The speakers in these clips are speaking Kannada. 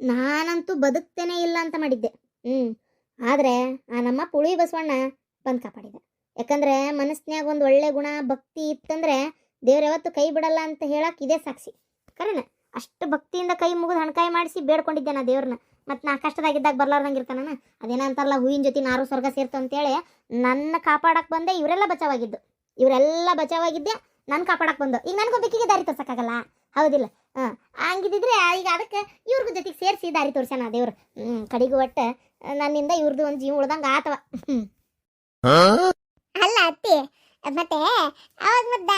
ನಾನಂತೂ ಬದುಕ್ತೇನೆ ಇಲ್ಲ ಅಂತ ಮಾಡಿದ್ದೆ. ಹ್ಞೂ ಆದರೆ ಆ ನಮ್ಮ ಪುಳಿ ಬಸವಣ್ಣ ಬಂದು ಕಾಪಾಡಿದ. ಯಾಕಂದ್ರೆ ಮನಸ್ಸಿನಾಗ ಒಂದು ಒಳ್ಳೆ ಗುಣ, ಭಕ್ತಿ ಇತ್ತಂದ್ರೆ ದೇವ್ರು ಯಾವತ್ತು ಕೈ ಬಿಡಲ್ಲ ಅಂತ ಹೇಳಕ್ಕೆ ಇದೇ ಸಾಕ್ಷಿ. ಕರೆನ ಅಷ್ಟು ಭಕ್ತಿಯಿಂದ ಕೈ ಮುಗಿದು ಹಣಕಾಯಿ ಮಾಡಿಸಿ ಬೇಡ್ಕೊಂಡಿದ್ದೆ ನಾ ದೇವ್ರನ್ನ ಮತ್ತು ನಾ ಕಷ್ಟದಾಗಿದ್ದಾಗ ಬರ್ಲಾರ್ದಂಗೆ ಇರ್ತಾನ ಅದೇನ ಅಂತಾರಲ್ಲ, ಹೂವಿನ ಜೊತೆ ನಾರು, ಸ್ವರ್ಗ ಸೇರ್ತು ಅಂತೇಳಿ ನನ್ನ ಕಾಪಾಡಕ್ಕೆ ಬಂದೆ, ಇವರೆಲ್ಲ ಬಚಾವಾಗಿದ್ದು ಇವರೆಲ್ಲ ಬಚಾವಾಗಿದ್ದೆ ನಾನು ಕಾಪಾಡಕ್ಕೆ ಬಂದು. ಈಗ ನನಗೊಬ್ಬಕಿಗೆ ದಾರಿ ತೋರ್ಸೋಕ್ಕಾಗಲ್ಲ? ಹೌದಿಲ್ಲ. ಹಾಂ ಹಂಗಿದ್ದಿದ್ರೆ ಈಗ ಅದಕ್ಕೆ ಇವ್ರಿಗೂ ಜೊತೆಗೆ ಸೇರಿಸಿ ದಾರಿ ತೋರ್ಸ್ಯಾನ ದೇವ್ರು. ಕಡೆಗೂ ಒಟ್ಟು ನನ್ನಿಂದ ಇವ್ರದ್ದು ಒಂದು ಜೀವ ಉಳ್ದಂಗೆ ಆತವ. ಅಲ್ಲ ಅತ್ತಿ ಮತ್ತೆ ಅವಾಗ ಮತ್ತೆ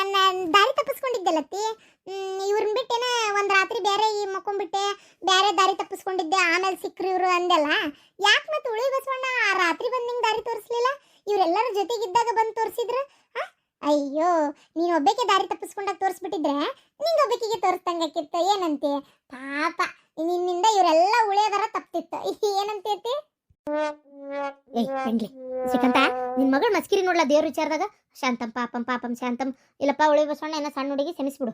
ದಾರಿ ತಪ್ಪಿಸ್ಕೊಂಡಿದ್ದೆಲ್ಲ ಅತ್ತಿ. ಇವ್ರನ್ನ ಬಿಟ್ಟೇನ ಒಂದು ರಾತ್ರಿ ಬೇರೆ ಈ ಮಕ್ಕೊಂಡ್ಬಿಟ್ಟೆ ಬೇರೆ ದಾರಿ ತಪ್ಪಿಸ್ಕೊಂಡಿದ್ದೆ ಆಮೇಲೆ ಸಿಕ್ರು ಇವರು ಅಂದೆಲ್ಲ ಯಾಕೆ ಮತ್ತೆ ಉಳಿ ಬಸವಣ್ಣ ಆ ರಾತ್ರಿ ಬಂದು ನಿಂಗೆ ದಾರಿ ತೋರಿಸ್ಲಿಲ್ಲ? ಇವರೆಲ್ಲರ ಜೊತೆಗಿದ್ದಾಗ ಬಂದು ತೋರಿಸಿದ್ರು. ಅಯ್ಯೋ, ನೀನು ಒಬ್ಬಕ್ಕೆ ದಾರಿ ತಪ್ಪಿಸ್ಕೊಂಡಾಗ ತೋರಿಸ್ಬಿಟ್ಟಿದ್ರೆ ನಿಂಗೆ ಒಬ್ಬಕಿಗೆ ತೋರಿಸ್ದಂಗಾಕಿತ್ತು ಏನಂತೆ? ಪಾಪ, ನಿನ್ನಿಂದ ಇವರೆಲ್ಲ ಉಳಿಯೋದರ ತಪ್ಪಿತ್ತು ಏನಂತೆ ಏಯ್ ಸಿಕ್ಕಂತ ನಿನ್ ಮಗಳು ಮಸ್ಕಿರಿ ನೋಡ್ಲಾ ದೇವ್ರ ವಿಚಾರದಾಗ? ಶಾಂತಂ, ಪಾಪಂ ಪಾಪಂ, ಶಾಂತಂ. ಇಲ್ಲಪ್ಪ ಉಳಿ ಬಸವಣ್ಣ ಏನೋ ಸಣ್ಣ ಹುಡುಗಿ ಕ್ಷಮಿಸ್ಬಿಡು.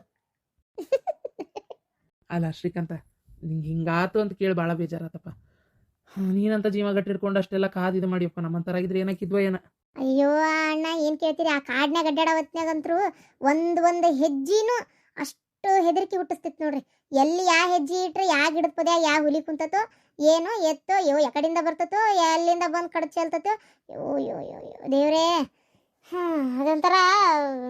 ಅಲ್ಲ, ಶ್ರೀಕಾಂತ, ನಿಂಗೆ ಹಿಂಗಾತು ಅಂತ ಕೇಳಿ ಭಾಳ ಬೇಜಾರಾತಪ್ಪ. ನೀನಂತ ಜೀವ ಗಟ್ಟಿಡ್ಕೊಂಡು ಅಷ್ಟೆಲ್ಲ ಕಾದು ಇದು ಮಾಡಿಯಪ್ಪ, ನಮ್ಮಂತರಾಗಿದ್ರೆ ಏನಕ್ಕಿದ್ವ ಏನ. ಅಯ್ಯೋ ಅಣ್ಣ, ಏನು ಕೇಳ್ತೀರಿ? ಆ ಕಾಡ್ನ್ಯಾಗ ಅಡ್ಡಾಡ ಹೊತ್ನ್ಯಾಗಂತ್ರು ಒಂದು ಒಂದು ಹೆಜ್ಜಿನೂ ಅಷ್ಟು ಹೆದರಿಕೆ ಹುಟ್ಟಿಸ್ತಿತ್ತು ನೋಡ್ರಿ. ಎಲ್ಲಿ ಯಾವ ಹೆಜ್ಜೆ ಇಟ್ರೆ ಯಾವ ಗಿಡದ ಪದ ಯಾವ ಹುಲಿ ಕುಂತತೋ, ಏನು ಎತ್ತೋ, ಯೋ ಎಕಡಿಂದ ಬರ್ತತೋ, ಎಲ್ಲಿಂದ ಬಂದು ಕಡ್ ಚೆಲ್ತತೋ, ಯೋ ಯೋ ಯೋ ಯೋ, ದೇವ್ರೇ. ಹಾಂ, ಅದೊಂಥರ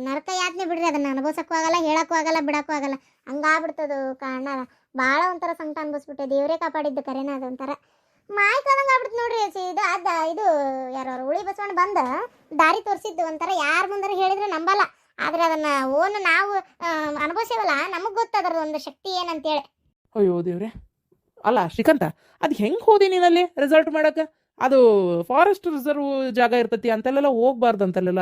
ನರಕ ಯಾತನೆ ಬಿಡ್ರಿ ಅದನ್ನು ಅನುಭವಿಸಕ್ಕೂ ಆಗಲ್ಲ, ಹೇಳಕ್ಕೂ ಆಗಲ್ಲ, ಬಿಡಕ್ಕೂ ಆಗಲ್ಲ. ಹಂಗಾಗ್ಬಿಡ್ತದು ಕಾರಣ ಭಾಳ ಒಂಥರ ಸಂಕಟ ಅನ್ಭವಿಸ್ಬಿಟ್ಟೆ. ದೇವರೇ ಕಾಪಾಡಿದ್ದು ಕರೆನ ಅದೊಂಥರ. ಮಾಯ್ಕೋದಂಗೆ ಆಗ್ಬಿಡ್ತು ನೋಡ್ರಿ ಇದು ಅದ, ಇದು ಯಾರು ಉಳಿ ಬಸವಣ್ಣ ಬಂದ ದಾರಿ ತೋರಿಸಿದ್ದು ಒಂಥರ ಯಾರು ಮುಂದಾರ ಹೇಳಿದ್ರೆ ನಂಬಲ್ಲ. ಆದ್ರೆ ಅದನ್ನ ಓನ್ ನಾವು ಅನುಭವಿಸೇವಲ್ಲ, ನಮಗ್ ಗೊತ್ತದ್ರದ್ದು ಒಂದು ಶಕ್ತಿ ಏನಂತೇಳಿ. ಅಯ್ಯೋ ದೇವ್ರೆ, ಅಲ್ಲ ಶ್ರೀಕಂತ, ಅದು ಹೆಂಗೆ ಹೋದಿ ನೀನಲ್ಲಿ ರಿಸಲ್ಟ್ ಮಾಡಕ್ಕೆ? ಅದು ಫಾರೆಸ್ಟ್ ರಿಸರ್ವ್ ಜಾಗ ಇರ್ತತಿ ಅಂತಲ್ಲೆಲ್ಲ ಹೋಗ್ಬಾರ್ದು ಅಂತೆಲ್ಲ.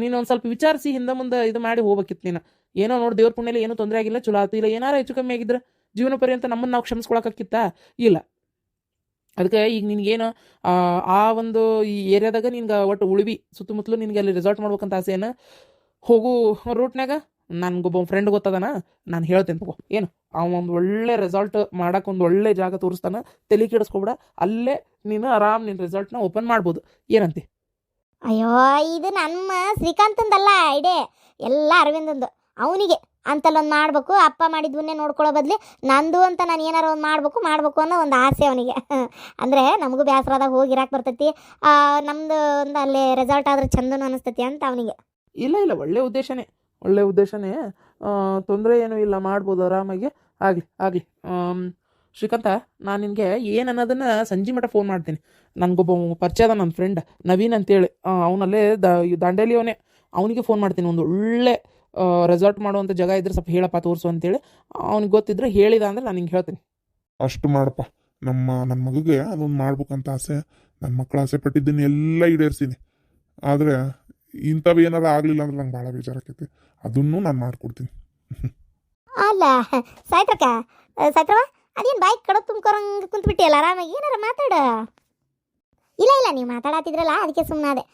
ನೀನು ಒಂದು ಸ್ವಲ್ಪ ವಿಚಾರಿಸಿ ಹಿಂದೆ ಮುಂದೆ ಇದು ಮಾಡಿ ಹೋಗ್ಬೇಕಿತ್ತು ನೀನು. ಏನೋ ನೋಡಿ ದೇವ್ರ ಪುಣ್ಯಲ್ಲಿ ಏನೂ ತೊಂದರೆ ಆಗಿಲ್ಲ, ಚಲೋ ಆಗ್ತಿಲ್ಲ ಏನಾರ ಹೆಚ್ಚು ಕಮ್ಮಿ ಆಗಿದ್ರೆ ಜೀವನ ಪರ್ಯಂತ ನಮ್ಮನ್ನು ನಾವು ಕ್ಷಮಿಸ್ಕೊಳಕಿತ್ತ ಇಲ್ಲ. ಅದಕ್ಕೆ ಈಗ ನಿನಗೇನು, ಆ ಒಂದು ಈ ಏರಿಯಾದಾಗ ನಿನ್ಗೆ ಒಟ್ಟು ಉಳಿವಿ, ಸುತ್ತಮುತ್ತಲು ನಿನಗೆ ಅಲ್ಲಿ ರಿಸಾರ್ಟ್ ಮಾಡ್ಬೇಕಂತ ಆಸೆ ಏನು ಹೋಗು ರೂಟ್ನಾಗ ನನಗೊಬ್ಬ ಫ್ರೆಂಡ್ ಗೊತ್ತದನ, ನಾನು ಹೇಳ್ತೇನೆ ತಗೋ. ಏನು? ಅವ ಒಂದು ಒಳ್ಳೆ ರೆಸಾರ್ಟ್ ಮಾಡಕ್ಕೆ ಒಂದು ಒಳ್ಳೆ ಜಾಗ ತೋರಿಸ್ತಾನ, ತಲೆ ಕೆಡಿಸ್ಕೊಬಿಡ, ಅಲ್ಲೇ ನೀನು ಆರಾಮ್ ನಿನ್ನ ರೆಸಾರ್ಟ್ನ ಓಪನ್ ಮಾಡ್ಬೋದು. ಏನಂತೆ? ಅಯ್ಯೋ, ಇದು ನಮ್ಮ ಶ್ರೀಕಾಂತಂದಲ್ಲ ಐಡೆ ಎಲ್ಲ ಅರವಿಂದಂದು. ಅವನಿಗೆ. ಅಂತಲ್ಲೊಂದು ಮಾಡಬೇಕು, ಅಪ್ಪ ಮಾಡಿದ್ವನ್ನೇ ನೋಡ್ಕೊಳ್ಳೋ ಬದಲಿ ನಂದು ಅಂತ ನಾನು ಏನಾರು ಒಂದು ಮಾಡಬೇಕು ಮಾಡಬೇಕು ಅನ್ನೋ ಒಂದು ಆಸೆ ಅವನಿಗೆ. ಅಂದರೆ ನಮಗೂ ಬೇಸರದಾಗ ಹೋಗಿರಾಕೆ ಬರ್ತೈತಿ. ನಮ್ಮದು ಒಂದು ಅಲ್ಲಿ ರೆಸಾರ್ಟ್ ಆದ್ರೆ ಚಂದನೂ ಅನಿಸ್ತೈತಿ ಅಂತ ಅವನಿಗೆ. ಇಲ್ಲ ಇಲ್ಲ, ಒಳ್ಳೆ ಉದ್ದೇಶನೇ ಒಳ್ಳೆ ಉದ್ದೇಶನೇ. ತೊಂದರೆ ಏನೂ ಇಲ್ಲ, ಮಾಡ್ಬೋದು ಆರಾಮಾಗಿ. ಆಗಲಿ ಆಗಲಿ. ಶ್ರೀಕಾಂತ, ನಾನು ನಿನಗೆ ಏನು ಅನ್ನೋದನ್ನು ಸಂಜೆ ಮಟ್ಟ ಫೋನ್ ಮಾಡ್ತೀನಿ. ನನಗೊಬ್ಬ ಪರಿಚಯ ಅದ ನನ್ನ ಫ್ರೆಂಡ್ ನವೀನ್ ಅಂತೇಳಿ. ಅವನಲ್ಲೇ ದ ದಾಂಡೇಲಿ ಅವನೇ ಅವನಿಗೆ ಫೋನ್ ಮಾಡ್ತೀನಿ, ಒಂದು ಒಳ್ಳೆ ರೆಸಾರ್ಟ್ ಮಾಡುವಂಥ ಜಾಗ ಇದ್ರೆ ಸ್ವಲ್ಪ ಹೇಳಪ್ಪ ತೋರಿಸು ಅಂತೇಳಿ. ಅವ್ನಿಗೆ ಗೊತ್ತಿದ್ರೆ ಹೇಳಿದ ಅಂದ್ರೆ ನಾನು ಹಿಂಗೆ ಹೇಳ್ತೀನಿ. ಅಷ್ಟು ಮಾಡಪ್ಪ. ನಮ್ಮ ನನ್ನ ಮಗುಗೆ ಅದೊಂದು ಮಾಡ್ಬೇಕಂತ ಆಸೆ. ನನ್ನ ಮಕ್ಕಳ ಆಸೆ ಪಟ್ಟಿದ್ದೀನಿ ಎಲ್ಲ ಈಡೇರಿಸಿನಿ. ಆದರೆ ಇಂಥವು ಏನಾರ ಆಗಲಿಲ್ಲ ಅಂದ್ರೆ ನಂಗೆ ಭಾಳ ಬೇಜಾರಾಕೈತಿ ಅದನ್ನು ನಾನು ಮಾಡ್ಕೊಡ್ತೀನಿ. ಅಲ್ಲ ಸಾಯ್ತ್ರಕ್ಕ ಸಾಯ್ತ್ರವ ಅದೇನು ಬಾಯಿ ಕಡೆ ತುಂಬ್ಕೊರಂಗೆ ಕುಂತ್ಬಿಟ್ಟಿಯಲ್ಲ ಆರಾಮಾಗಿ ಏನಾರ ಮಾತಾಡ. ಇಲ್ಲ ಇಲ್ಲ ನೀವು ಮಾತಾಡತ್ತಿದ್ರಲ್ಲ ಅದಕ್ಕೆ ಸುಮ್ಮನೆ ಅದೇ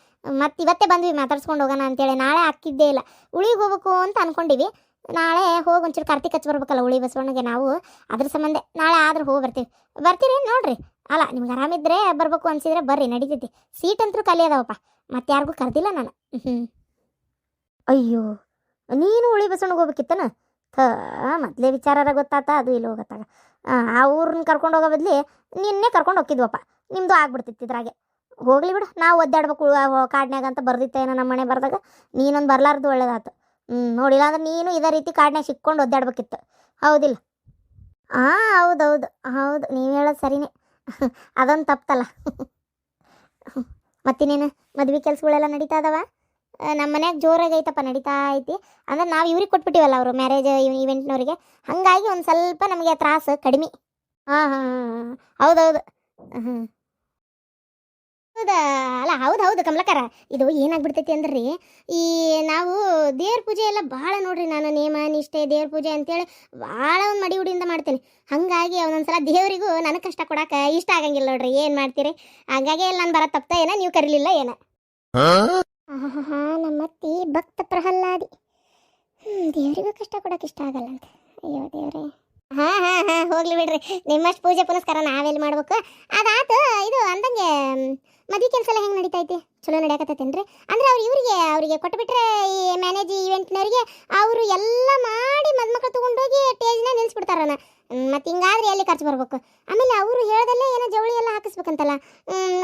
ಮತ್ತೆ ಇವತ್ತೇ ಬಂದ್ವಿ ಮಾತಾಡ್ಸ್ಕೊಂಡು ಹೋಗೋಣ ಅಂತೇಳಿ. ನಾಳೆ ಹಾಕಿದ್ದೇ ಇಲ್ಲ. ಉಳಿಗೆ ಹೋಗ್ಬೇಕು ಅಂತ ಅನ್ಕೊಂಡಿವಿ. ನಾಳೆ ಹೋಗಿ ಒಂಚೂರು ಕಾರ್ತಿಕ್ ಹಚ್ಚಿ ಬರ್ಬೇಕಲ್ಲ ಉಳಿ ಬಸವಣ್ಣಗೆ ನಾವು. ಅದ್ರ ಸಂಬಂಧ ನಾಳೆ ಆದ್ರೆ ಹೋಗಿ ಬರ್ತೀವಿ. ಬರ್ತೀರಿ ನೋಡ್ರಿ. ಅಲ್ಲ, ನಿಮ್ಗೆ ಆರಾಮಿದ್ರೆ ಬರ್ಬೇಕು ಅನ್ಸಿದ್ರೆ ಬರ್ರಿ, ನಡೀತೈತಿ. ಸೀಟ್ ಅಂತೂ ಖಾಲಿ ಅದಾವಪ್ಪ. ಮತ್ತೆ ಯಾರಿಗೂ ಕರೆದಿಲ್ಲ ನಾನು. ಹ್ಞೂ ಅಯ್ಯೋ, ನೀನು ಉಳಿ ಬಸವಣ್ಣಗೆ ಹೋಗ್ಬೇಕಿತ್ತನ? ಥ, ಮೊದಲೇ ವಿಚಾರ ಗೊತ್ತಾತ, ಅದು ಇಲ್ಲಿ ಹೋಗತ್ತಾಗ ಆ ಊರನ್ನ ಕರ್ಕೊಂಡು ಹೋಗೋ ಬದ್ಲಿ ನಿನ್ನೆ ಕರ್ಕೊಂಡು ಹೋಗಿದ್ವಪ್ಪ ನಿಮ್ಮದು ಆಗ್ಬಿಡ್ತಿತ್ತು ಇದ್ರಾಗೆ. ಹೋಗ್ಲಿ ಬಿಡು, ನಾವು ಒದ್ದಾಡ್ಬೇಕು ಕಾಡ್ನ್ಯಾಗ ಅಂತ ಬರ್ದಿತ್ತ ಏನೋ ನಮ್ಮ ಮನೆ ಬರ್ದಾಗ, ನೀನೊಂದು ಬರ್ಲಾರ್ದು ಒಳ್ಳೇದಾತು. ಹ್ಞೂ ನೋಡಿಲ್ಲ ಅಂದ್ರೆ ನೀನು ಇದೇ ರೀತಿ ಕಾಡ್ನ್ಯಾಗ ಸಿಕ್ಕೊಂಡು ಒದ್ದಾಡ್ಬೇಕಿತ್ತು. ಹೌದಿಲ್ಲ? ಹಾಂ ಹೌದು ಹೌದು, ನೀವು ಹೇಳೋದು ಸರಿನೇ. ಅದೊಂದು ತಪ್ಪಲ್ಲ. ಮತ್ತಿನ್ನೇನು, ಮದ್ವೆ ಕೆಲ್ಸಗಳೆಲ್ಲ ನಡೀತಾ ಇದಾವ? ನಮ್ಮ ಮನ್ಯಾಗ ಜೋರಾಗಿ ಐತಪ್ಪ, ನಡೀತಾ ಐತಿ. ಅಂದ್ರೆ ನಾವು ಇವ್ರಿಗೆ ಕೊಟ್ಬಿಟ್ಟಿವಲ್ಲ ಅವರು, ಮ್ಯಾರೇಜ್ ಇವೆಂಟ್ನವ್ರಿಗೆ. ಹಾಗಾಗಿ ಒಂದು ಸ್ವಲ್ಪ ನಮಗೆ ತ್ರಾಸು ಕಡಿಮೆ. ಹಾಂ ಹಾಂ ಹಾಂ ಹೌದೌದು. ಹ್ಞೂ ಹೌದಾ? ಅಲ್ಲ, ಹೌದು ಹೌದು ಕಮಲಕರ. ಇದು ಏನಾಗ್ಬಿಡ್ತೈತಿ ಅಂದ್ರೆ? ಈ ನಾವು ದೇವ್ರ ಪೂಜೆ ಎಲ್ಲ ಭಾಳ ನೋಡ್ರಿ ನಾನು, ನೇಮ, ನಿಷ್ಠೆ, ದೇವ್ರ ಪೂಜೆ ಅಂತೇಳಿ ಭಾಳ ಒಂದು ಮಡಿ ಉಡಿಯಿಂದ ಮಾಡ್ತೇನೆ. ಹಾಗಾಗಿ ಒಂದೊಂದ್ಸಲ ದೇವರಿಗೂ ನನಗೆ ಕಷ್ಟ ಕೊಡಕ್ಕೆ ಇಷ್ಟ ಆಗಂಗಿಲ್ಲ ನೋಡ್ರಿ, ಏನು ಮಾಡ್ತೀರಿ? ಹಾಗಾಗಿ ನಾನು ಬರೋ ತಪ್ಪ ಏನ, ನೀವು ಕರೀಲಿಲ್ಲ ಏನ? ನಮ್ಮ ನಮ್ಮತ್ತಿ ಭಕ್ತ ಪ್ರಹ್ಲಾದಿ. ದೇವರಿಗೂ ಕಷ್ಟ ಕೊಡಕ್ಕೆ ಇಷ್ಟ ಆಗಲ್ಲ ಅಂತ ಅಯ್ಯೋ ದೇವ್ರೇ. ಹಾ ಹಾ ಹಾ, ಹೋಗ್ಲಿ ಬಿಡ್ರಿ. ನಿಮ್ಮಷ್ಟು ಪೂಜೆ ಪುನಸ್ಕಾರ ನಾವೆಲ್ಲಿ ಮಾಡ್ಬೇಕು? ಅದಾತು, ಇದು ಅಂದಂಗೆ ಮದುವೆ ಕೆಲಸ ಎಲ್ಲ ಹೆಂಗೆ ನಡೀತೈತಿ? ಚಲೋ ನಡಿಯಾಕತ್ತೈತೇನ್ರಿ? ಅಂದ್ರೆ ಅವ್ರು ಇವರಿಗೆ, ಅವರಿಗೆ ಕೊಟ್ಬಿಟ್ರೆ ಈ ಮ್ಯಾನೇಜ್ ಈವೆಂಟ್ನವ್ರಿಗೆ ಅವರು ಎಲ್ಲ ಮಾಡಿ ಮದ್ಮಕ್ಳು ತೊಗೊಂಡೋಗಿ ಟೇಜ್ನ ನಿಲ್ಸ್ಬಿಡ್ತಾರನ ಮತ್ತೆ ಹಿಂಗಾದ್ರೆ ಎಲ್ಲಿ ಖರ್ಚು ಬರ್ಬೇಕು? ಆಮೇಲೆ ಅವರು ಹೇಳ್ದಲ್ಲೇ ಏನೋ ಜವಳಿ ಎಲ್ಲ ಹಾಕಿಸ್ಬೇಕಂತಲ್ಲ.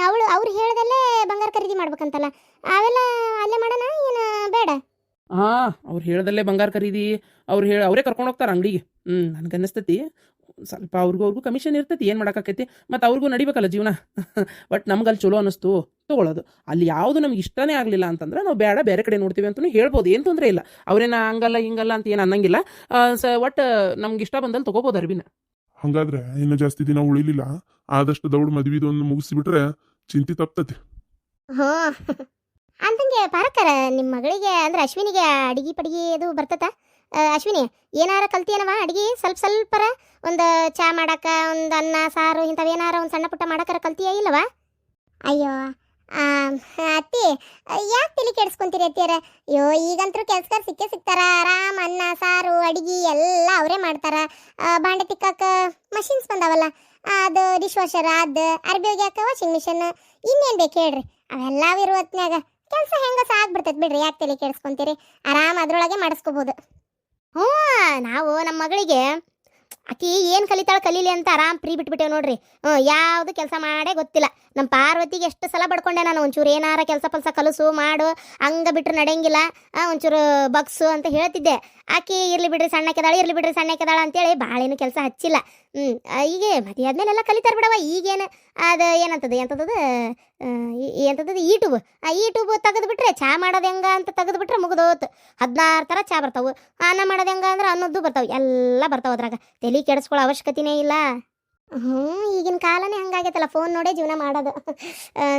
ಅವಳು, ಅವ್ರು ಹೇಳ್ದಲ್ಲೇ ಬಂಗಾರ ಖರೀದಿ ಮಾಡ್ಬೇಕಂತಲ್ಲ. ಅವೆಲ್ಲ ಅಲ್ಲೇ ಮಾಡೋಣ, ಏನು ಬೇಡ? ಹಾ ಅವ್ರು ಹೇಳ್ದಲ್ಲೇ ಬಂಗಾರ ಖರೀದಿ. ಅವ್ರು ಹೇಳಿ ಅವರೇ ಕರ್ಕೊಂಡು ಹೋಗ್ತಾರೆ ಅಂಗಡಿಗೆ. ಹ್ಞೂ ನನಗೆ ಅನ್ನಿಸ್ತತಿ. ಸ್ವಲ್ಪ ಅವ್ರಿಗೂ ಅವ್ರಿಗೂ ಕಮಿಷನ್ ಇರ್ತೈತಿ ಏನು ಮಾಡೋಕ್ಕಾಕೈತಿ? ಮತ್ತು ಅವ್ರಿಗೂ ನಡಿಬೇಕಲ್ಲ ಜೀವನ. ಬಟ್ ನಮ್ಗೆ ಅಲ್ಲಿ ಚಲೋ ಅನ್ನಿಸ್ತು ತೊಗೊಳೋದು. ಅಲ್ಲಿ ಯಾವುದು ನಮ್ಗೆ ಇಷ್ಟನೇ ಆಗಲಿಲ್ಲ ಅಂತಂದ್ರೆ ನಾವು ಬೇಡ ಬೇರೆ ಕಡೆ ನೋಡ್ತೀವಿ ಅಂತಲೂ ಹೇಳ್ಬೋದು ಏನು ತೊಂದರೆ ಇಲ್ಲ. ಅವ್ರೇನ ಹಂಗಲ್ಲ ಹಿಂಗಲ್ಲ ಅಂತ ಏನು ಅನ್ನಂಗಿಲ್ಲ. ಸ ಒಟ್ಟು ನಮ್ಗೆ ಇಷ್ಟ ಬಂದಲ್ಲಿ ತೊಗೋಬೋದು ಅರ್ಬಿನ ಹಂಗಾದ್ರೆ ಇನ್ನು ಜಾಸ್ತಿ ದಿನ ಉಳಿಲಿಲ್ಲ ಆದಷ್ಟು ದೌಡ್ ಮದ್ವಿದೊಂದು ಮುಗಿಸಿಬಿಟ್ರೆ ಚಿಂತೆ ತಪ್ತತಿ. ಅಂತಂಗೆ ಪಾರಕ್ಕರ ನಿಮ್ಮ ಮಗಳಿಗೆ ಅಂದ್ರೆ ಅಶ್ವಿನಿಗೆ ಅಡಿಗೆ ಪಡಿಗೆ ಅದು ಬರ್ತತ ಅಶ್ವಿನಿ, ಏನಾರ ಕಲ್ತಿಯನವ ಅಡಿಗೆ? ಸ್ವಲ್ಪ ಸ್ವಲ್ಪರ ಒಂದು ಚಾ ಮಾಡಾಕ, ಒಂದು ಅನ್ನ, ಸಾರು ಇಂಥವೇನಾರ ಒಂದು ಸಣ್ಣ ಪುಟ್ಟ ಮಾಡಾಕರ ಕಲ್ತಿಯ ಇಲ್ಲವ? ಅಯ್ಯೋ ಅತ್ತಿ, ಯಾಕೆ ತಿಳಿ ಕೆಡ್ಸ್ಕೊಂತೀರಿ ಅತ್ತಿಯರ? ಅಯ್ಯೋ, ಈಗಂತರೂ ಕೆಲ್ಸಗಾರ ಸಿಕ್ಕೇ ಸಿಗ್ತಾರ ಆರಾಮ್ ಅನ್ನ, ಸಾರು, ಅಡಿಗೆ ಎಲ್ಲ ಅವರೇ ಮಾಡ್ತಾರ. ಬಾಂಡೆ ತಿಕ್ಕಾಕ ಮಷಿನ್ಸ್ ಬಂದಾವಲ್ಲ, ಅದು ಡಿಶ್ ವಾಷರ್ ಅದು ಅರ್ಬಿ ಒಗ್ಯಾಕ ವಾಷಿಂಗ್ ಮಿಷನ್ ಇನ್ನೇನು ಬೇಕು ಹೇಳ್ರಿ. ಅವೆಲ್ಲ ಇರೋ ಹೊತ್ನ್ಯಾಗ ಕೆಲಸ ಹೆಂಗ ಸಾಗ್ಬಿಡ್ತೈತೆ ಬಿಡ್ರಿ ಯಾಕೆ ತಲೆ ಕೆಡಿಸ್ಕೊಂತೀರಿ? ಆರಾಮ ಅದರೊಳಗೆ ಮಾಡಿಸ್ಕೋಬೋದು. ಹ್ಞೂ ನಾವು ನಮ್ಮ ಮಗಳಿಗೆ ಆಕಿ ಏನು ಕಲಿತಾಳೆ ಕಲೀಲಿ ಅಂತ ಆರಾಮ್ ಫ್ರೀ ಬಿಟ್ಬಿಟ್ಟೇವೆ ನೋಡ್ರಿ. ಹ್ಞೂ ಯಾವುದು ಕೆಲಸ ಮಾಡೇ ಗೊತ್ತಿಲ್ಲ. ನಮ್ಮ ಪಾರ್ವತಿಗೆ ಎಷ್ಟು ಸಲ ಬಡ್ಕೊಂಡೆ ನಾನು, ಒಂಚೂರು ಏನಾರ ಕೆಲಸ ಪಲ್ಸ ಕಲಸು, ಮಾಡು, ಹಂಗೆ ಬಿಟ್ರೆ ನಡೆಯಂಗಿಲ್ಲ. ಒಂಚೂರು ಬಗ್ಸು ಅಂತ ಹೇಳ್ತಿದ್ದೆ. ಆಕಿ ಇರ್ಲಿ ಬಿಡ್ರಿ ಸಣ್ಣಕ್ಕೆದಾಳ ಇರ್ಲಿ ಬಿಡ್ರಿ ಸಣ್ಣಕ್ಕೆದಾಳ ಅಂತೇಳಿ ಭಾಳೇನು ಕೆಲಸ ಹಚ್ಚಿಲ್ಲ. ಹ್ಞೂ ಈಗ ಮದುವೆ ಆದ್ಮೇಲೆಲ್ಲ ಕಲಿತಾರೆ ಬಿಡವ ಈಗೇನು. ಅದು ಏನಂತದ, ಎಂತದದು? ಎಂತದದು? ಯೂಟ್ಯೂಬ್ ಆ ಯೂಟ್ಯೂಬ್ ತೆಗೆದು ಬಿಟ್ರೆ ಚಾ ಮಾಡೋದು ಹೆಂಗ ಅಂತ ತೆಗೆದು ಬಿಟ್ರೆ ಮುಗಿದೋತು. ಹದಿನಾರು ಥರ ಚಾ ಬರ್ತಾವೆ. ಅನ್ನ ಮಾಡೋದು ಹೆಂಗ ಅಂದ್ರೆ ಅನ್ನೋದು ಬರ್ತಾವೆ. ಎಲ್ಲ ಬರ್ತಾವೆ ಅದ್ರಾಗ. ತಲೆ ಕೆಡಿಸ್ಕೊಳ್ಳೋ ಅವಶ್ಯಕತೆನೇ ಇಲ್ಲ. ಹ್ಞೂ ಈಗಿನ ಕಾಲನೇ ಹಂಗಾಗೈತಲ್ಲ ಫೋನ್ ನೋಡೇ ಜೀವನ ಮಾಡೋದು.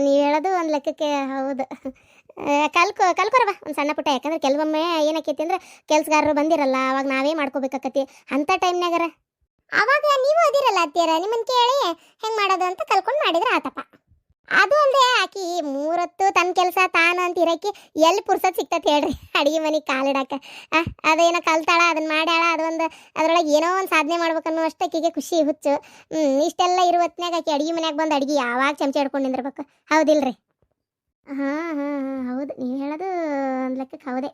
ನೀವು ಹೇಳೋದು ಒಂದು ಲೆಕ್ಕಕ್ಕೆ ಹೌದು. ಕಲ್ಕೊ ಕಲ್ಕೊರವ ಒಂದು ಸಣ್ಣ ಪುಟ್ಟ. ಯಾಕಂದ್ರೆ ಕೆಲವೊಮ್ಮೆ ಏನಾಕೈತಿ ಅಂದ್ರೆ ಕೆಲ್ಸಗಾರರು ಬಂದಿರಲ್ಲ, ಅವಾಗ ನಾವೇ ಮಾಡ್ಕೋಬೇಕಾಕತಿ. ಅಂಥ ಟೈಮ್ನಾಗರ ಅವಾಗ ನೀವು ಅದಿರಲ್ಲ, ಅತ್ತಿಯರ. ನಿಮ್ಮನ್ನು ಕೇಳಿ ಹೆಂಗೆ ಮಾಡೋದು ಅಂತ ಕಲ್ಕೊಂಡು ಮಾಡಿದ್ರೆ ಆತಪ್ಪ. ಅದು ಅಲ್ಲದೆ ಆಕಿ ಮೂರತ್ತು ತನ್ನ ಕೆಲಸ ತಾನು ಅಂತ ಇರಕ್ಕೆ ಎಲ್ಲಿ ಪುರ್ಸತ್ ಸಿಗ್ತತ್ ಹೇಳ್ರಿ ಅಡಿಗೆ ಮನೆಗೆ ಆ, ಅದೇನೋ ಕಲ್ತಾಳ ಅದನ್ನ ಮಾಡ್ಯಾಳ ಅದೊಂದು ಅದ್ರೊಳಗೆ ಏನೋ ಒಂದು ಸಾಧನೆ ಮಾಡ್ಬೇಕನ್ನೋ ಅಷ್ಟು ಆಕಿಗೆ ಖುಷಿ ಹುಚ್ಚು. ಇಷ್ಟೆಲ್ಲ ಇರೋ ಹೊತ್ನ್ಯಾಗ ಆಕಿ ಅಡಿಗೆ ಮನ್ಯಾಗ ಬಂದು ಅಡಿಗೆ ಯಾವಾಗ ಚಮಚ ಹಿಡ್ಕೊಂಡು ನಿಂದಿರ್ಬೇಕು. ಹೌದಿಲ್ರಿ? ಹಾಂ ಹಾಂ ಹಾಂ ಹೌದು. ನೀವು ಹೇಳೋದು ಒಂದು ಲೆಕ್ಕಕ್ಕೆ ಹೌದೇ.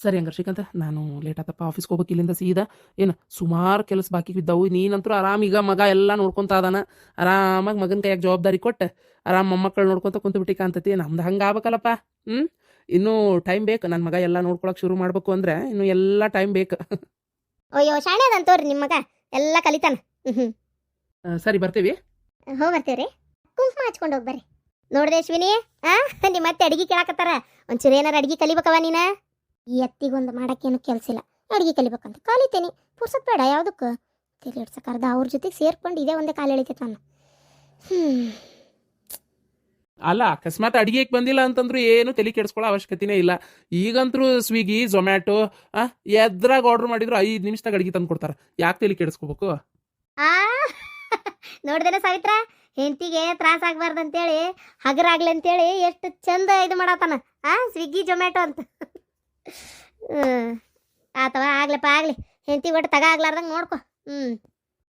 ಸರಿ ಹಂಗಾರೆ ಶ್ರೀಕಾಂತ ನಾನು ಲೇಟ್ ಆತಪ್ಪ ಆಫೀಸ್ಗೆ ಹೋಗ್ಬೇಕು ಇಲ್ಲಿಂದ ಸೀದಾ ಏನು ಸುಮಾರು ಕೆಲಸ ಬಾಕಿ ಬಿದ್ದವು ನೀನಂತರೂ ಆರಾಮ ಈಗ ಮಗ ಎಲ್ಲ ನೋಡ್ಕೊಂತ ಅದಾನ. ಆರಾಮಾಗಿ ಮಗನ ಕೈಯಾಗ ಜವಾಬ್ದಾರಿ ಕೊಟ್ಟು. ಆರಾಮ ಮೊಮ್ಮಕ್ಕಳು ನೋಡ್ಕೊಂತ ಕುಂತು ಕಾಂತತಿ ನಮ್ದು ಹಂಗೆ ಆಗ್ಬೇಕಲ್ಲಪ್ಪ ಹ್ಞೂ ಇನ್ನೂ ಟೈಮ್ ಬೇಕು. ನನ್ನ ಮಗ ಎಲ್ಲ ನೋಡ್ಕೊಳಕ್ಕೆ ಶುರು ಮಾಡ್ಬೇಕು ಅಂದ್ರೆ ಇನ್ನು ಎಲ್ಲ ಟೈಮ್ ಬೇಕು. ಅಯ್ಯೋ ಶಾಣೆ ಅದಂತ ತೋರಿ ನಿಮ್ಮ ಮಗ. ಎಲ್ಲ ಕಲಿತಾನ. ಸರಿ ಬರ್ತೀವಿ. ಹೋಗಿ ರೀ ಕುಂಕುಮ ಹಚ್ಕೊಂಡು ಹೋಗಿ ಬರ್ರಿ. ನೋಡ್ದೆ ಅಶ್ವಿನಿ ಆ? ನಿಮ್ಮ ಮತ್ತೆ ಅಡಿಗೆ ಕೇಳಾಕತ್ತಾರ. ಒಂಚೂರು ಏನಾರ ಅಡಿಗೆ ಕಲಿಬೇಕವ ನೀನ? ಈ ಎತ್ತಿಗೊಂದು ಮಾಡೋಕ್ಕೇನು ಕೆಲಸ ಇಲ್ಲ. ಅಡುಗೆ ಕಲಿಬೇಕಂತ. ಕಲಿತೇನೆ. ಪುರ್ಸತ್ ಬೇಡ ಯಾವುದಕ್ಕೆ. ತಲೆ ಇಡ್ಸಕ್ಕರ್ದ ಅವ್ರ ಜೊತೆಗೆ ಸೇರ್ಕೊಂಡು ಇದೇ ಒಂದೇ ಕಾಲು ಎಳಿತೈತೆ ನಾನು. ಅಲ್ಲ ಅಕಸ್ಮಾತ್ ಅಡಿಗೆಗೆ ಬಂದಿಲ್ಲ ಅಂತಂದ್ರೂ ಏನು ತಲೆ ಕೆಡಿಸ್ಕೊಳ್ಳೋ ಅವಶ್ಯಕತೆನೇ ಇಲ್ಲ. ಈಗಂತರೂ ಸ್ವಿಗ್ಗಿ ಝೊಮ್ಯಾಟೊ ಎದ್ರಾಗ ಆರ್ಡರ್ ಮಾಡಿದ್ರು ಐದು ನಿಮಿಷದಾಗ ಅಡಿಗೆ ತಂದು ಕೊಡ್ತಾರೆ. ಯಾಕೆ ತಲೆ ಕೆಡಿಸ್ಕೋಬೇಕು? ಆ ನೋಡ್ದೇನ ಸಾವಿತ್ರ? ಹೆಂಡತಿಗೆ ತ್ರಾಸ ಆಗ್ಬಾರ್ದು ಅಂತೇಳಿ ಹಗರಾಗ್ಲಿ ಅಂತೇಳಿ ಎಷ್ಟು ಚಂದ ಇದು ಮಾಡತ್ತಾನ. ಆ ಸ್ವಿಗ್ಗಿ ಜೊಮ್ಯಾಟೊ ಅಂತ. ಆತವ ಆಗ್ಲಪ್ಪ ಆಗ್ಲಿ ಹೆಂಡತಿ ಒಟ್ಟು ತಗ ಆಗ್ಲಾರ್ದಂಗೆ ನೋಡ್ಕೊ. ಹ್ಮ್.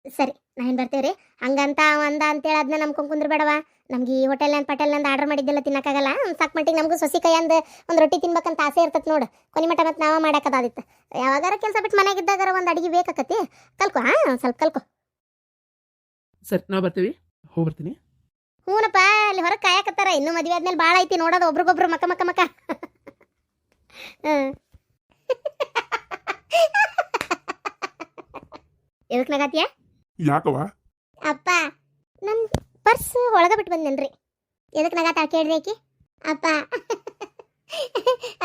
ಸರಿ ನಾನು ರೀ? ಹಂಗಂತ ಒಂದ ಅಂದ ಅಂತೇಳಿ ಅದನ್ನ ನಂಬ್ಕೊಂಡು ಕುಂದ್ರಬೇಡವ? ನಮ್ಗೆ ಈ ಹೋಟೆಲ್ ಅಂತ ಪಟೇಲ್ ಅಂತ ಆರ್ಡರ್ ಮಾಡಿದ್ದೆಲ್ಲ ತಿನ್ನಕ್ಕಾಗಲ್ಲ. ಸಾಕು ಮಟ್ಟಿಗೆ ನಮಗೂ ಸೊಸಿ ಕೈಯಂದು ಒಂದು ರೊಟ್ಟಿ ತಿನ್ಬೇಕಂತ ಆಸೆ ಇರ್ತೈತೆ ನೋಡು. ಕೊನೆ ಮಟ್ಟ ಮತ್ತೆ ನಾವ ಮಾಡಕ್ಕದಾದಿತ್ತು ಯಾವಾಗಾರ ಕೆಲಸ ಬಿಟ್ಟು ಮನೆಗಿದ್ದಾಗಾರ ಒಂದು ಅಡಿಗೆ ಬೇಕಾಕತಿ. ಕಲ್ಕೊ ಹಾಂ ಸ್ವಲ್ಪ ಕಲ್ಕೊ. ಸರಿ ನಾವು ಬರ್ತೀವಿ. ಹೋಗಿ ಬರ್ತೀನಿ. ಹ್ಞೂನಪ್ಪ ಅಲ್ಲಿ ಹೊರಗೆ ಕಾಯಕತ್ತಾರ. ಇನ್ನೂ ಮದುವೆ ಆದ್ಮೇಲೆ ಭಾಳ ಐತಿ ನೋಡೋದು ಒಬ್ರಿಗೊಬ್ರು ಮಕ್ಕ ಮಕ್ಕ ಮಕ. ಹ್ಮ್ ಎದಕ್ ನಗಾತಿಯ? ಯಾಕವ ಅಪ್ಪ ನನ್ನ ಪರ್ಸ್ ಒಳಗೆ ಬಿಟ್ಟು ಬಂದೇನ್ರಿ. ಎದಕ್ ನಗಾತ ಕೇಳ್ರಿ ಆಕಿ. ಅಪ್ಪ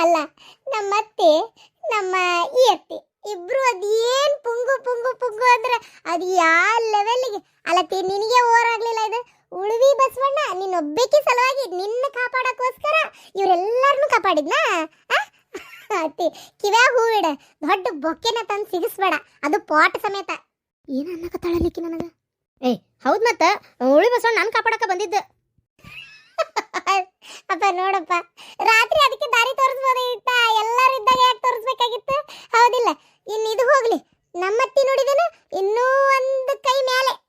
ಅಲ್ಲ ನಮ್ಮ ಅತ್ತೆ ನಮ್ಮ ಈ ಅತ್ತೆ ಇಬ್ರು ಅದೇನ್ ಪುಂಗು ಪುಂಗು ಪುಂಗು ಅಂದ್ರೆ ಅದು ಯಾವ ಲೆವೆಲ್ಗೆ ಅಲ್ಲತ್ತಿ ನಿನಗೆ ಓರಾಗ್ಲಿಲ್ಲ ಇದು? ಉಳುವಿ ಬಸವಣ್ಣ ನಿನ್ನ ಒಬ್ಬಾಕಿ ಸಲುವಾಗಿ ನಿನ್ನ ಕಾಪಾಡಕ್ಕೋಸ್ಕರ ಇವರೆಲ್ಲರನ್ನೂ ಕಾಪಾಡಿದ್ನಾ? ಆ? ಅತ್ತಿ ಕಿವ್ಯಾಗ ಇಡ. ದೊಡ್ಡ ಬೊಕ್ಕೆನ ತಂದು ಸಿಗಿಸ್ಬೇಡ. ಅದು ಪಾಟ್ ಸಮೇತ. ಏನ್ ಅನ್ನಕತ್ತಾಳಲಿಕ್ಕಿ ನನಗ? ಹೌದ್ ಮತ್ತ. ಉಳಿ ಬಸವಣ್ಣ ನಾನು ಕಾಪಾಡಕ ಬಂದಿದ್ದ. ಅಪ್ಪ ನೋಡಪ್ಪ. ರಾತ್ರಿ ಅದಕ್ಕೆ ದಾರಿ ತೋರಿಸ್ಬೋದಿತ್ತ ಎಲ್ಲರೂ ಇದ್ದಾಗ ಯಾಕೆ ತೋರಿಸ್ಬೇಕಾಗಿತ್ತು? ಹೌದಿಲ್ಲ. ಇನ್ನು ಇದು ಹೋಗ್ಲಿ. ನಮ್ಮತ್ತಿ ನೋಡಿದನ? ಇನ್ನು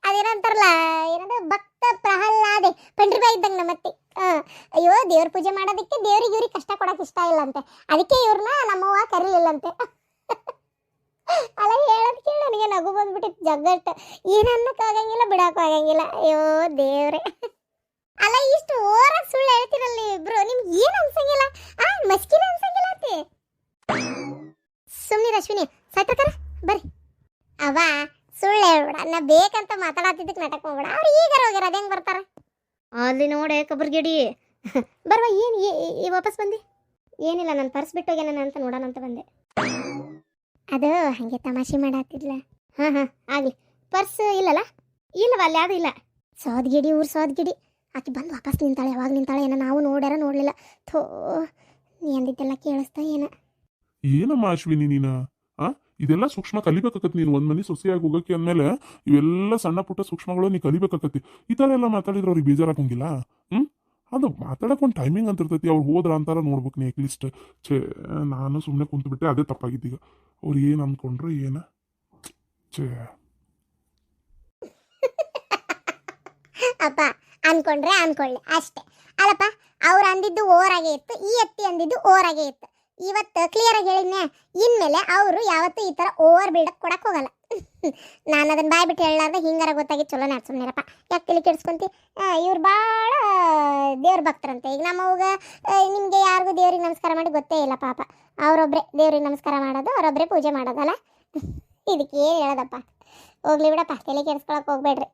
ಅದೇನಂತಾರಲ್ಲ ಏನಂದ್ರೆ ಭಕ್ತ ಪ್ರಹ್ಲಾದೆ. ಪಂಡ್ರಿಬಾಯಿ ಇದ್ದಂಗೆ ನಮ್ಮತ್ತಿ. ಅಯ್ಯೋ ದೇವ್ರ ಪೂಜೆ ಮಾಡೋದಕ್ಕೆ ದೇವ್ರಿಗೆ ಇವ್ರಿಗೆ ಕಷ್ಟ ಕೊಡಕ್ ಇಷ್ಟ ಇಲ್ಲಂತೆ. ಅದಕ್ಕೆ ಇವ್ರನ್ನ ನಮ್ಮವ್ವ ಕರೀಲಿಲ್ಲಂತೆ. ಅಲ್ಲ ಹೇಳೋದ್ ಕೇಳಿ ನನಗೆ ನಗು ಬಂದ್ಬಿಟ್ಟಿತ್ತು ಜಗ್ಗಟ್ಟು ಅನ್ನಕ್ಕಾಗಂಗಿಲ್ಲ ಬಿಡಕ್ಕೂ ಆಗಂಗಿಲ್ಲ. ಅಯ್ಯೋ ದೇವ್ರೆ. ಅಲ್ಲ ಇಷ್ಟು ಓರ ಸುಳ್ಳು ಹೇಳ್ತಿರಲ್ಲ ಇಬ್ರು ನಿಮ್ಗೆ ಏನು ಅನ್ಸಂಗಿಲ್ಲ? ಆ ಮಸ್ಕಿನ ಅನ್ಸಂಗಿಲ್ಲ ಅಂತೆ. ಸುಮ್ಮನೆ ಅಶ್ವಿನಿ ಸೈತ್ರಕರ ಬರ್ರಿ. ಅವ ಸುಳ್ಳು ಹೇಳ್ಬಿಡ. ನಾ ಬೇಕಂತ ಮಾತಾಡತ್ತಿದ್ದಕ್ಕೆ ನಾಟಕ ಮಾಡ್ಬೇಡ. ಅವ್ರು ಈಗ ಹೋಗ್ಯಾರ ಅದ್ ಹೆಂಗ್ ಬರ್ತಾರ? ಅಲ್ಲಿ ನೋಡೆ ಕಬರ್ಗಿಡಿ. ಬರ್ವಾ ಏನು ವಾಪಸ್ ಬಂದಿ? ಏನಿಲ್ಲ, ನಾನು ಪರ್ಸ್ ಬಿಟ್ಟು ಹೋಗ್ಯಾನ ಅಂತ ನೋಡೋಣ ಅಂತ ಬಂದೆ. ಅದು ಹಂಗೆ ತಮಾಷೆ ಮಾಡಾತಿಲ್ಲ ಹಾಂ ಹಾಂ, ಆಗಲಿ. ಪರ್ಸ್ ಇಲ್ಲಲ್ಲ? ಇಲ್ಲವ, ಅಲ್ಲಿ ಯಾವುದು ಇಲ್ಲ. ಸೋದ್ಗಿಡಿ ಊರ್ ಸೋದ್ಗಿಡಿ ಆಕೆ ಬಂದು ವಾಪಸ್ ನಿಂತಾಳೆ, ಯಾವಾಗ ನಿಂತಾಳೆ ಏನೋ ನಾವು ನೋಡ್ಯಾರ ನೋಡ್ಲಿಲ್ಲ. ಥೋ, ನೀ ಅಂದಿದ್ದೆಲ್ಲ ಕೇಳಿಸ್ತಾ ಏನ? ಏನಮ್ಮ ಅಶ್ವಿನಿ ನೀನ? ಆ? ಇದೆಲ್ಲ ಸೂಕ್ಷ್ಮ ಕಲಿಬೇಕಾಕತ್ ನೀನು. ಒಂದ್ ಮನೆ ಸೊಸೆಯಾಗಿ ಹೋಗಕ್ಕೆ ಅಂದ್ಮೇಲೆ ಇವೆಲ್ಲ ಸಣ್ಣ ಪುಟ್ಟ ಸೂಕ್ಷ್ಮಗಳು ನೀ ಕಲಿಬೇಕಾಕತಿ ಈ ತರ ಎಲ್ಲ ಮಾತಾಡಿದ್ರೆ ಅವ್ರಿಗೆ ಬೇಜಾರಾಗಂಗಿಲ್ಲ? ಅದು ಮಾತಾಡಕ್ ಟೈಮಿಂಗ್ ಅಂತ ಇರ್ತೈತಿ. ಅವ್ರು ಹೋದ್ರ ಅಂತಾರ ನೋಡ್ಬೇಕು ನೀ ಅಟ್ಲೀಸ್ಟ್ ಛೇ, ನಾನು ಸುಮ್ಮನೆ ಕುಂತ್ಬಿಟ್ಟೆ, ಅದೇ ತಪ್ಪಾಗಿದ್ದೀಗ ಅವ್ರು ಏನು ಅಂದ್ಕೊಂಡ್ರು ಏನು? ಛೇ. ಅಪ್ಪ, ಅನ್ಕೊಂಡ್ರೆ ಅನ್ಕೊಳ್ಳಿ, ಅಷ್ಟೇ. ಅಲ್ಲಪ್ಪ, ಅವ್ರು ಅಂದಿದ್ದು ಓರಾಗೆ ಇತ್ತು, ಈ ಎತ್ತಿ ಅಂದಿದ್ದು ಓರಾಗೆ ಇತ್ತು. ಇವತ್ತು ಕ್ಲಿಯರ್ ಆಗಿ ಹೇಳಿದ್ನೆ ಇನ್ಮೇಲೆ ಅವರು ಯಾವತ್ತೂ ಈ ಥರ ಓವರ್ ಬಿಲ್ಡಪ್ ಕೊಡಕ್ಕೆ ಹೋಗಲ್ಲ. ನಾನು ಅದನ್ನ ಬಾಯ್ ಬಿಟ್ಟು ಹಿಂಗಾರ ಗೊತ್ತಾಗಿ ಚಲೋ ನಾಟ್ ಸುಮ್ಮನೆರಪ್ಪ ಯಾಕೆ ತಿಳಿ ಕೆಡಿಸ್ಕೊಂತಿ? ಇವ್ರು ಭಾಳ ದೇವ್ರ ಭಕ್ತರಂತೆ. ಈಗ ನಮ್ಮವಾಗ ನಿಮಗೆ ಯಾರಿಗೂ ದೇವ್ರಿಗೆ ನಮಸ್ಕಾರ ಮಾಡಿ ಗೊತ್ತೇ ಇಲ್ಲ ಪಾಪ. ಅವರೊಬ್ಬರೇ ದೇವ್ರಿಗೆ ನಮಸ್ಕಾರ ಮಾಡೋದು ಅವರೊಬ್ಬರೇ ಪೂಜೆ ಮಾಡೋದಲ್ಲ ಇದಕ್ಕೆ ಏನು ಹೇಳೋದಪ್ಪ? ಹೋಗ್ಲಿ ಬಿಡಪ್ಪ, ತಲೆ ಕೆಡಿಸ್ಕೊಳಕ್ಕೆ ಹೋಗ್ಬೇಡ್ರಿ.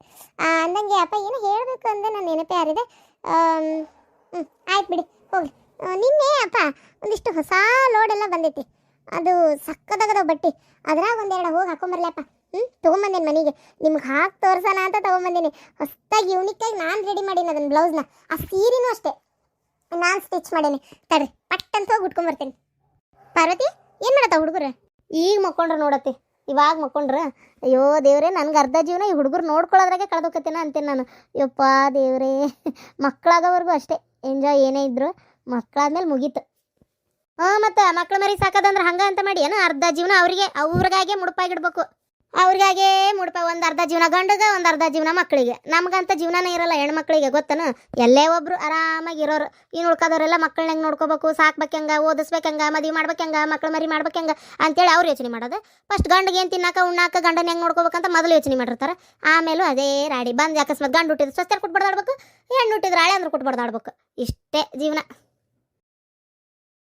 ಅಂದಂಗೆ ಅಪ್ಪ, ಏನು ಹೇಳಬೇಕು ಅಂದರೆ ನನ್ನ ನೆನಪೇ ಯಾರಿದೆ ಹ್ಞೂ ಆಯ್ತು ಬಿಡಿ, ಹೋಗ್ಲಿ. ನಿನ್ನೆ ಅಪ್ಪ, ಒಂದಿಷ್ಟು ಹೊಸ ಲೋಡೆಲ್ಲ ಬಂದೈತಿ. ಅದು ಸಕ್ಕದಾಗದ ಬಟ್ಟೆ. ಅದ್ರಾಗ ಒಂದೆರಡು ಹೋಗಿ ಹಾಕೊಂಬರ್ಲಪ್ಪ. ಹ್ಞೂ ತೊಗೊಂಬಂದೇನು ಮನೆಗೆ? ನಿಮ್ಗೆ ಹಾಕಿ ತೋರ್ಸೋಣ ಅಂತ ತೊಗೊಂಬಂದೀನಿ. ಹೊಸ್ದಾಗಿ ಯೂನಿಕ್ಕಾಗಿ ನಾನು ರೆಡಿ ಮಾಡೀನಿ ಅದನ್ನ ಬ್ಲೌಸ್ನ ಆ ಸೀರೆನೂ ಅಷ್ಟೇ. ನಾನು ಸ್ಟಿಚ್ ಮಾಡೀನಿ. ತಡ್ರಿ ಪಟ್ ಅಂತ ಹೋಗಿ ಉಟ್ಕೊಂಬರ್ತೀನಿ. ಪಾರ್ವತಿ, ಏನು ಮಾಡತ್ತ ಹುಡುಗರು? ಈಗ ಮಕ್ಕೊಂಡ್ರೆ ನೋಡತ್ತೆ. ಇವಾಗ ಮಕ್ಕೊಂಡ್ರೆ, ಅಯ್ಯೋ ದೇವ್ರೆ, ನನ್ಗೆ ಅರ್ಧ ಜೀವನ ಈ ಹುಡುಗರು ನೋಡ್ಕೊಳ್ಳೋದ್ರಾಗೆ ಕಳೆದೋಕತ್ತೇನ ಅಂತೇನೆ ನಾನು ಯಪ್ಪ ದೇವ್ರೇ ಮಕ್ಕಳಾಗೋವರೆಗೂ ಅಷ್ಟೇ. ಎಂಜಾಯ್ ಏನೇ ಇದ್ರು ಮಕ್ಕಳಾದ್ಮೇಲೆ ಮುಗೀತು. ಹಾಂ ಮತ್ತೆ ಮಕ್ಳು ಮರಿ ಸಾಕದಂದ್ರೆ ಹಂಗ ಅಂತ ಮಾಡಿ. ಏನು ಅರ್ಧ ಜೀವನ ಅವ್ರಿಗೆ, ಅವ್ರಿಗಾಗೆ ಮುಡುಪಾಗಿಡ್ಬೇಕು. ಅವ್ರಿಗಾಗೆ ಮುಡುಪ ಒಂದು ಅರ್ಧ ಜೀವನ ಗಂಡಗ, ಒಂದು ಅರ್ಧ ಜೀವನ ಮಕ್ಕಳಿಗೆ. ನಮಗಂತ ಜೀವನನೇ ಇರಲ್ಲ ಹೆಣ್ಮಕ್ಳಿಗೆ, ಗೊತ್ತನ? ಎಲ್ಲೇ ಒಬ್ರು ಆರಾಮಾಗಿ ಇರೋರು. ಇನ್ನು ಉಳ್ಕೋದವರೆಲ್ಲ ಮಕ್ಕಳನ್ನ ಹೆಂಗೆ ನೋಡ್ಕೋಬೇಕು ಸಾಕ್ಬೇಕಂಗ ಓದಿಸ್ಬೇಕಂಗ ಮದುವೆ ಮಾಡ್ಬೇಕಂಗ ಮಕ್ಳು ಮರಿ ಮಾಡ್ಬೇಕಂಗ ಅಂತೇಳಿ ಅವ್ರು ಯೋಚನೆ ಮಾಡೋದು. ಫಸ್ಟ್ ಗಂಡಿಗೆ ಏನು ತಿನ್ನಾಕ, ಉಣ್ಣಾಕ, ಗಂಡನ ಹೆಂಗೆ ನೋಡ್ಕೋಬೇಕಂತ ಮೊದಲು ಯೋಚನೆ ಮಾಡಿರ್ತಾರೆ. ಆಮೇಲೂ ಅದೇ ರಾಡಿ. ಬಂದು ಅಕಸ್ಮಾತ್ ಗಂಡು ಹುಟ್ಟಿದ್ರೆ ಸ್ವಸ್ಥರ ಕೊಟ್ಟು ಬಡ್ದಾಡ್ಬೇಕು ಹೆಣ್ಣು ಹುಟ್ಟಿದ್ರೆ ಹಳೆ ಅಂದ್ರೆ ಕುಟ್ಬಡ್ದಾಡ್ಬೇಕು. ಇಷ್ಟೇ ಜೀವನ.